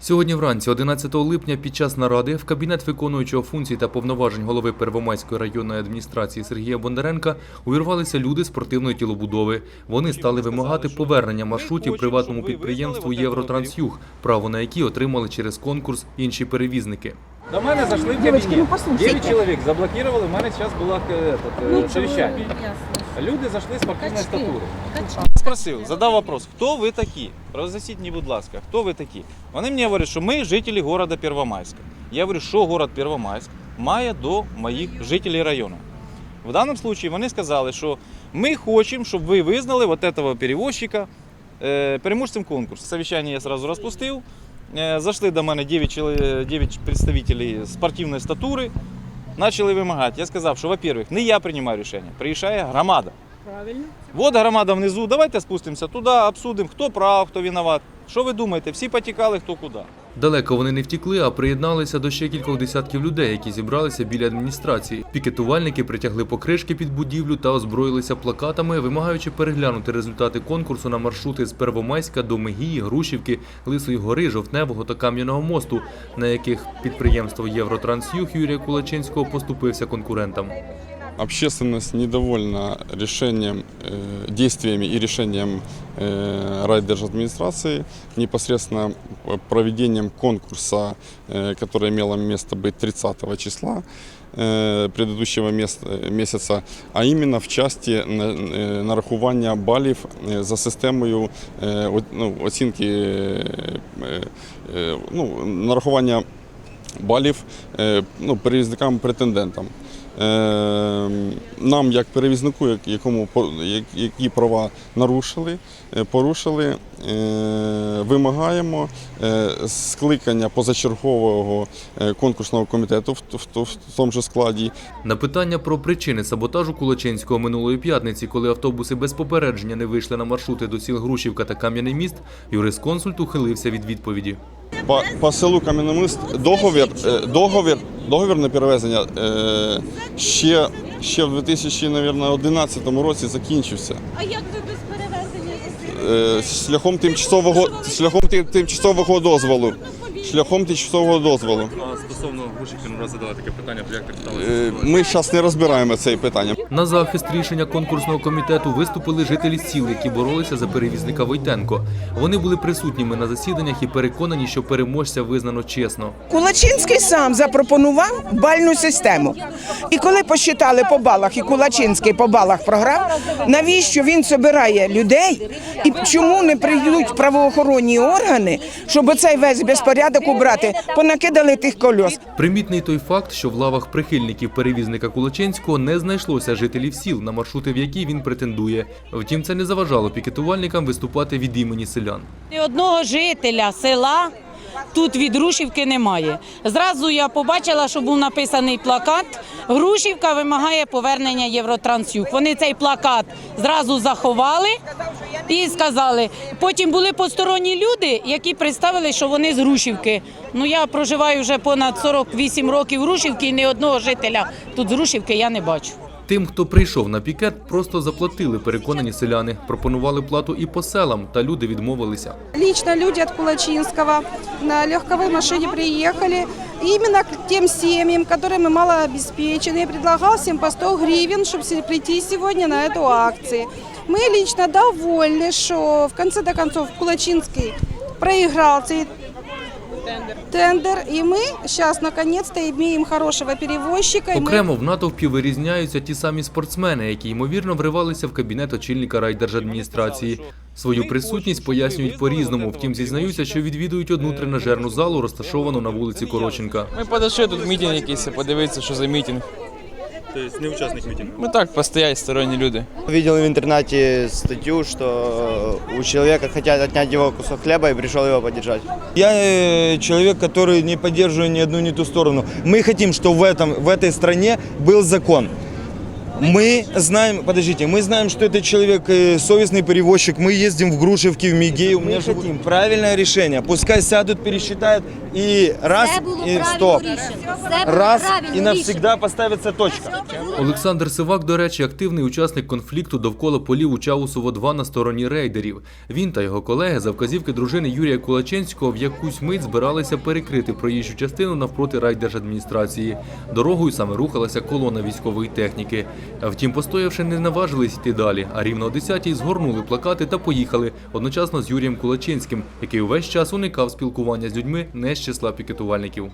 Сьогодні вранці, 11 липня, під час наради в кабінет виконуючого функцій та повноважень голови Первомайської районної адміністрації Сергія Бондаренка увірвалися люди спортивної тілобудови. Вони стали вимагати повернення маршрутів приватному підприємству Євротрансюг, право на які отримали через конкурс інші перевізники. До мене зайшли в Девочки, кабінет. ну послухайте. 9 чоловік заблокували, у мене зараз було е, этот, Ну, е, совещание. Люди зайшли з спортивної Качки. статури. Спросив, задав вопрос, хто ви такі? Роз'ясніть мені, будь ласка, хто ви такі? Вони мені говорять, що ми жителі міста Первомайська. Я говорю, що город Первомайськ має до моїх жителів району. В даному випадку вони сказали, що ми хочемо, щоб ви визнали вот этого перевозчика е, переможцем конкурсу. Совещание я сразу розпустив. Е, Зайшли до мене 9, чоло- 9 представителей спортивної статури, почали вимагати. Я сказав, що, во-первых, не я приймаю рішення, приїжджає громада. Правильно. Вот громада внизу, давайте спустимося туди, обсудимо, хто прав, хто виноват. Що ви думаєте? Всі потікали, хто куди. Далеко вони не втікли, а приєдналися до ще кількох десятків людей, які зібралися біля адміністрації. Пікетувальники притягли покришки під будівлю та озброїлися плакатами, вимагаючи переглянути результати конкурсу на маршрути з Первомайська до Мегії, Грушівки, Лисої гори, Жовтневого та Кам'яного мосту, на яких підприємство Євротрансюг Юрія Кулачинського поступився конкурентам. Общественность недовольна решением, э, действиями и решением э, райдержадминистрации, непосредственно э, проведением конкурса, э, которое имело место быть 30 числа э, предыдущего мест- месяца, а именно в части на- э, нарахування балів э, за системою э, о- ну, оцінки э, э, ну, нарахування балів е, ну, перевізникам-претендентам. Е, Нам, як перевізнику, якому які права нарушили, е, порушили, вимагаємо скликання позачергового конкурсного комітету в, тому ж складі На питання про причини саботажу Кулачинського минулої п'ятниці, коли автобуси без попередження не вийшли на маршрути до сіл Грушівка та Кам'яний міст, юрисконсульт ухилився від відповіді. По, по селу Кам'яномист договір, е, договір, договір на перевезення е, ще, ще в 2011 році закінчився. А як ви без перевезення? Е, шляхом тимчасового шляхом тимчасового дозволу. Шляхом тимчасового дозволу. Стосовно Грушівки не раз задали таке питання, то як так Е, сталося? Ми зараз не розбираємо це питання. На захист рішення конкурсного комітету виступили жителі сіл, які боролися за перевізника Войтенко. Вони були присутніми на засіданнях і переконані, що переможця визнано чесно. Кулачинський сам запропонував бальну систему. І коли посчитали по балах, і Кулачинський по балах програв, навіщо він собирає людей і чому не прийдуть правоохоронні органи, щоб оцей весь безпорядок убрати, понакидали тих кольос. Примітний той факт, що в лавах прихильників перевізника Кулаченського не знайшлося жителів сіл, на маршрути в які він претендує. Втім, це не заважало пікетувальникам виступати від імені селян. Ні одного жителя села тут від Грушівки немає. Зразу я побачила, що був написаний плакат. Грушівка вимагає повернення Євротрансюг. Вони цей плакат зразу заховали і сказали. Потім були посторонні люди, які представили, що вони з Грушівки. Ну я проживаю вже понад 48 років Грушівки, і ні одного жителя тут з Грушівки я не бачу. Тим, хто прийшов на пікет, просто заплатили переконані селяни, пропонували плату і по селам, та люди відмовилися. Лично люди от Кулачинского на легковой машине приехали именно к тем семьям, которые малообеспечены. Я предлагал всем по 100 гривен, чтобы прийти сегодня на эту акцию. Мы лично довольны, что в конце до концов Кулачинский проиграл цей тендер, Тендер, і ми зараз наконець-то маємо хорошого перевозчика. Окремо в натовпі вирізняються ті самі спортсмени, які ймовірно вривалися в кабінет очільника райдержадміністрації. Свою присутність пояснюють по-різному. Втім, зізнаються, що відвідують одну тренажерну залу, розташовану на вулиці Короченка. Ми подошли тут мітинг якийсь, подивитися, що за мітинг. Тобто не учасник мітингу. Ми так постоять сторонні люди. Видел в интернете статью, что у человека хотят отнять его кусок хлеба и пришел его поддержать. Я э, человек, который не поддерживает ни одну, ни ту сторону. Мы хотим, чтобы в, этом, в этой стране был закон. Мы знаем, подождите, мы знаем, что это человек э, совестный перевозчик. Мы ездим в Грушевки, в Мигей. У меня хотим правильное решение. Пускай сядут, пересчитают и раз и стоп. Раз и навсегда поставится точка. Олександр Сивак, до речі, активний учасник конфлікту довкола полів у Чаусово-2 на стороні рейдерів. Він та його колеги за вказівки дружини Юрія Кулаченського в якусь мить збиралися перекрити проїжджу частину навпроти райдержадміністрації. Дорогою саме рухалася колона військової техніки. Втім, постоявши, не наважились йти далі, а рівно о 10-й згорнули плакати та поїхали одночасно з Юрієм Кулачинським, який увесь час уникав спілкування з людьми не з числа пікетувальників.